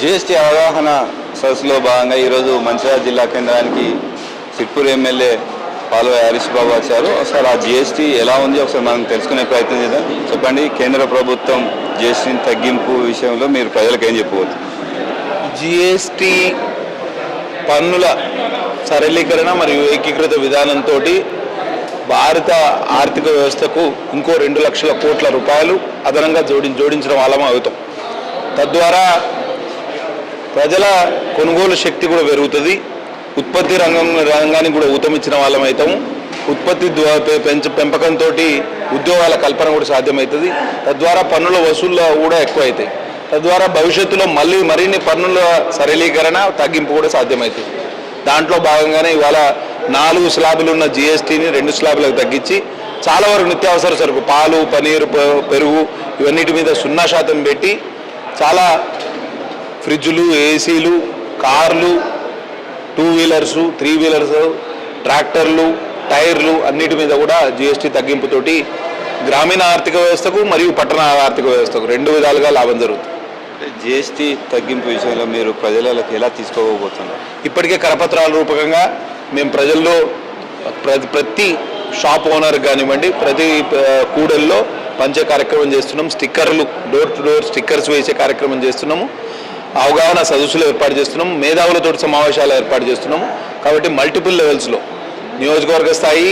GST అవగాహన సదస్సులో భాగంగా ఈరోజు మంచిర్యాల జిల్లా కేంద్రానికి సిట్పూర్ ఎమ్మెల్యే పాల్వ హరీష్ బాబు వచ్చారు. ఒకసారి ఆ జిఎస్టీ ఎలా ఉంది? ఒకసారి మనం తెలుసుకునే ప్రయత్నం చేద్దాం. చెప్పండి కేంద్ర ప్రభుత్వం జిఎస్టీని తగ్గింపు విషయంలో మీరు ప్రజలకు ఏం చెప్పవచ్చు? జిఎస్టీ పన్నుల సరళీకరణ మరియు ఏకీకృత విధానంతో భారత ఆర్థిక వ్యవస్థకు ఇంకో రెండు లక్షల కోట్ల రూపాయలు అదనంగా జోడి జోడించడం వల్ల అవుతాం తద్వారా ప్రజల కొనుగోలు శక్తి కూడా పెరుగుతుంది. ఉత్పత్తి రంగం రంగానికి కూడా ఊతమిచ్చిన వాళ్ళం అవుతాము ఉత్పత్తి పెంచ పెంపకంతో ఉద్యోగాల కల్పన కూడా సాధ్యమవుతుంది తద్వారా పన్నుల వసూళ్ళు కూడా ఎక్కువ అవుతాయి తద్వారా భవిష్యత్తులో మళ్ళీ మరిన్ని పన్నుల సరళీకరణ తగ్గింపు కూడా సాధ్యమవుతుంది దాంట్లో భాగంగానే ఇవాళ నాలుగు స్లాబులు ఉన్న జిఎస్టీని రెండు స్లాబులకు తగ్గించి చాలా వరకు నిత్యావసర సరుకు పాలు పనీరు పెరుగు ఇవన్నిటి మీద సున్నా శాతం పెట్టి చాలా ఫ్రిడ్జ్లు ఏసీలు కార్లు టూ వీలర్స్ త్రీ వీలర్స్ ట్రాక్టర్లు టైర్లు అన్నిటి మీద కూడా జిఎస్టీ తగ్గింపుతోటి గ్రామీణ ఆర్థిక వ్యవస్థకు మరియు పట్టణ ఆర్థిక వ్యవస్థకు రెండు విధాలుగా లాభం జరుగుతుంది. జిఎస్టీ తగ్గింపు విషయంలో మీరు ప్రజలకు ఎలా తీసుకోబోతున్నారు? ఇప్పటికే కరపత్రాల రూపకంగా మేము ప్రజల్లో ప్రతి ప్రతి షాప్ ఓనర్ కానివ్వండి ప్రతి కూడల్లో పంచే కార్యక్రమం చేస్తున్నాం. స్టిక్కర్లు డోర్ టు డోర్ స్టిక్కర్స్ వేసే కార్యక్రమం చేస్తున్నాము. అవగాహన సదస్సులు ఏర్పాటు చేస్తున్నాం. మేధావులతో సమావేశాలు ఏర్పాటు చేస్తున్నాము కాబట్టి మల్టిపుల్ లెవెల్స్లో నియోజకవర్గ స్థాయి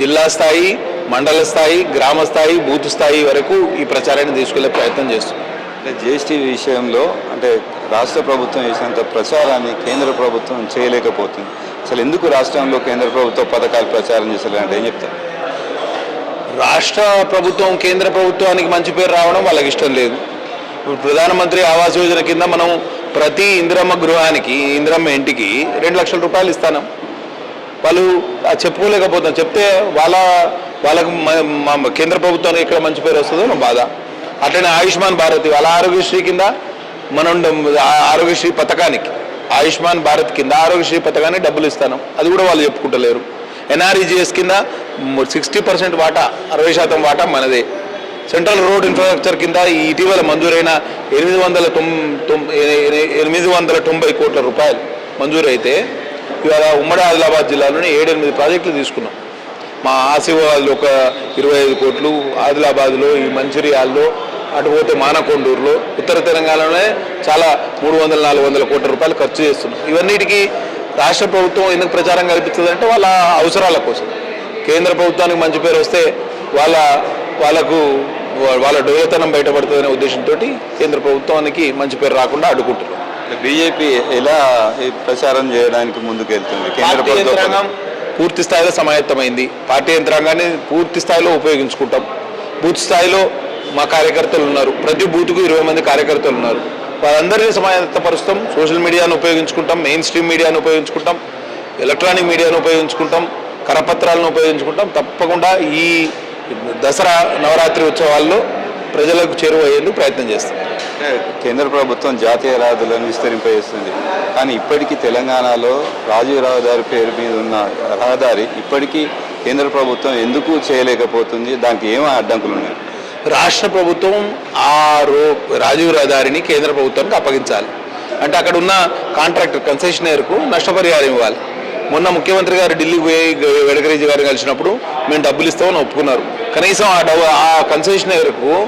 జిల్లా స్థాయి మండల స్థాయి గ్రామ స్థాయి బూత్ స్థాయి వరకు ఈ ప్రచారాన్ని తీసుకెళ్ళే ప్రయత్నం చేస్తున్నాం. అంటే జిఎస్టీ విషయంలో అంటే రాష్ట్ర ప్రభుత్వం చేసినంత ప్రచారాన్ని కేంద్ర ప్రభుత్వం చేయలేకపోతుంది. అసలు ఎందుకు రాష్ట్రంలో కేంద్ర ప్రభుత్వ పథకాలు ప్రచారం చేశారంటే ఏం చెప్తారు? రాష్ట్ర ప్రభుత్వం కేంద్ర ప్రభుత్వానికి మంచి పేరు రావడం వాళ్ళకి ఇష్టం లేదు. ప్రధానమంత్రి ఆవాస్ యోజన కింద మనం ప్రతి ఇందిరమ్మ గృహానికి ఇందిరమ్మ ఇంటికి రెండు లక్షల రూపాయలు ఇస్తాను. వాళ్ళు చెప్పుకోలేకపోతున్నాం చెప్పుకోలేకపోతాం చెప్తే వాళ్ళ వాళ్ళకు మా కేంద్ర ప్రభుత్వానికి ఎక్కడ మంచి పేరు వస్తుందో నా బాధ. అట్లనే ఆయుష్మాన్ భారత్ వాళ్ళ ఆరోగ్యశ్రీ కింద మనం ఆ ఆరోగ్యశ్రీ పథకానికి ఆయుష్మాన్ భారత్ కింద ఆరోగ్యశ్రీ పథకానికి డబ్బులు ఇస్తాను. అది కూడా వాళ్ళు చెప్పుకుంటలేరు. ఎన్ఆర్ఈజిఎస్ కింద సిక్స్టీ పర్సెంట్ వాటా అరవై శాతం వాటా మనదే. సెంట్రల్ రోడ్ ఇన్ఫ్రాస్ట్రక్చర్ కింద ఇటీవల మంజూరైన ఎనిమిది వందల ఎనిమిది వందల తొంభై కోట్ల రూపాయలు మంజూరైతే ఇవాళ ఉమ్మడి ఆదిలాబాద్ జిల్లాలోని ఏడెనిమిది ప్రాజెక్టులు తీసుకున్నాం. మా ఆసిఫాబాద్లో ఒక ఇరవై ఐదు కోట్లు ఆదిలాబాద్లో ఈ మంచిర్యాల్లో అటు పోతే మానకొండూరులో ఉత్తర తెలంగాణలోనే చాలా మూడు వందల నాలుగు వందల కోట్ల రూపాయలు ఖర్చు చేస్తున్నాం. ఇవన్నిటికీ రాష్ట్ర ప్రభుత్వం ఎందుకు ప్రచారం కల్పిస్తుందంటే వాళ్ళ అవసరాల కోసం. కేంద్ర ప్రభుత్వానికి మంచి పేరు వస్తే వాళ్ళ వాళ్ళకు వాళ్ళ డొయ్యతనం బయటపడుతుందనే ఉద్దేశంతో కేంద్ర ప్రభుత్వానికి మంచి పేరు రాకుండా అడ్డుకుంటున్నారు. బీజేపీ ఎలా ప్రచారం చేయడానికి ముందుకు వెళ్తుంది కేంద్ర యంత్రాంగం పూర్తి స్థాయిలో సమాయత్తమైంది. పార్టీ యంత్రాంగాన్ని పూర్తి స్థాయిలో ఉపయోగించుకుంటాం. బూత్ స్థాయిలో మా కార్యకర్తలు ఉన్నారు. ప్రతి బూత్కు ఇరవై మంది కార్యకర్తలు ఉన్నారు. వాళ్ళందరినీ సమాయత్తపరుస్తాం. సోషల్ మీడియాను ఉపయోగించుకుంటాం. మెయిన్ స్ట్రీమ్ మీడియాను ఉపయోగించుకుంటాం. ఎలక్ట్రానిక్ మీడియాను ఉపయోగించుకుంటాం. కరపత్రాలను ఉపయోగించుకుంటాం. తప్పకుండా ఈ దసరా నవరాత్రి ఉత్సవాల్లో ప్రజలకు చేరువయ్యేందుకు ప్రయత్నం చేస్తాం. అంటే కేంద్ర ప్రభుత్వం జాతీయ రహదారులను విస్తరింపజేస్తుంది. కానీ ఇప్పటికీ తెలంగాణలో రాజీవ్ రహదారి పేరు మీద ఉన్న రహదారి ఇప్పటికీ కేంద్ర ప్రభుత్వం ఎందుకు చేయలేకపోతుంది? దానికి ఏమో అడ్డంకులు ఉన్నాయి? రాష్ట్ర ప్రభుత్వం ఆ రో రాజీవ్ రహదారిని కేంద్ర ప్రభుత్వానికి అప్పగించాలి. అంటే అక్కడ ఉన్న కాంట్రాక్టర్ కన్సెషనర్కు నష్టపరిహారం ఇవ్వాలి. మొన్న ముఖ్యమంత్రి గారు ఢిల్లీకి పోయి వెడగరేజీ గారు కలిసినప్పుడు మేము డబ్బులు ఇస్తామని ఒప్పుకున్నారు. కనీసం ఆ డబ్బు ఆ కన్సెషనర్కు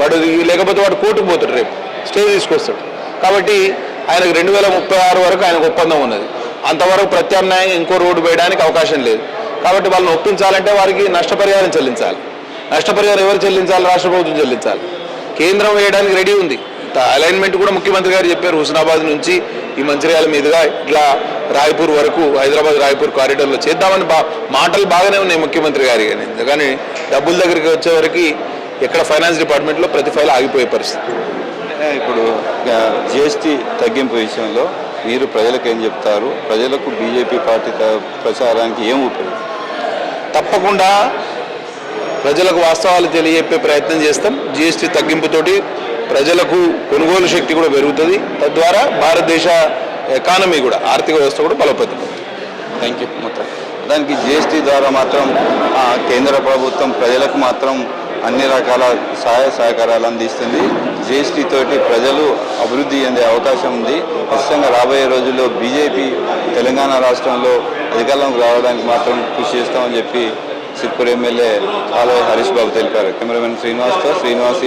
వాడు లేకపోతే వాడు కోర్టుకు పోతాడు రేపు. స్టే తీసుకొస్తాడు. కాబట్టి ఆయనకు రెండు వేల ముప్పై ఆరు వరకు ఆయనకు ఒప్పందం ఉన్నది. అంతవరకు ప్రత్యామ్నాయం ఇంకో రోడ్డు వేయడానికి అవకాశం లేదు. కాబట్టి వాళ్ళని ఒప్పించాలంటే వారికి నష్టపరిహారం చెల్లించాలి. నష్టపరిహారం ఎవరు చెల్లించాలి? రాష్ట్ర ప్రభుత్వం చెల్లించాలి. కేంద్రం వేయడానికి రెడీ ఉంది. అలైన్మెంట్ కూడా ముఖ్యమంత్రి గారు చెప్పారు. హుస్నాబాద్ నుంచి ఈ మంచిర్యాల మీదుగా ఇట్లా రాయ్పూర్ వరకు హైదరాబాద్ రాయ్పూర్ కారిడార్లో చేద్దామని బా మాటలు బాగానే ఉన్నాయి ముఖ్యమంత్రి గారి కానీ కానీ డబ్బుల దగ్గరికి వచ్చే వరకు ఎక్కడ ఫైనాన్స్ డిపార్ట్మెంట్లో ప్రతి ఫైల్ ఆగిపోయే పరిస్థితి. ఇప్పుడు జిఎస్టీ తగ్గింపు విషయంలో మీరు ప్రజలకు ఏం చెప్తారు? ప్రజలకు బీజేపీ పార్టీ ప్రచారానికి ఏం ఉపయోగం? తప్పకుండా ప్రజలకు వాస్తవాలు తెలియజెప్పే ప్రయత్నం చేస్తాం. జిఎస్టీ తగ్గింపుతోటి ప్రజలకు కొనుగోలు శక్తి కూడా పెరుగుతుంది. తద్వారా భారతదేశ ఎకానమీ కూడా ఆర్థిక వ్యవస్థ కూడా బలోపేతం థ్యాంక్ యూ మొత్తం దానికి జిఎస్టీ ద్వారా మాత్రం కేంద్ర ప్రభుత్వం ప్రజలకు మాత్రం అన్ని రకాల సహాయ సహకారాలు అందిస్తుంది. జిఎస్టీ తోటి ప్రజలు అభివృద్ధి చెందే అవకాశం ఉంది. ఖచ్చితంగా రాబోయే రోజుల్లో బీజేపీ తెలంగాణ రాష్ట్రంలో అధికారంలోకి రావడానికి మాత్రం కృషి చేస్తామని చెప్పి సిర్పూర్ ఎమ్మెల్యే ఆలయ హరీష్ బాబు తెలిపారు. కెమెరామెన్ శ్రీనివాస్తో శ్రీనివాస్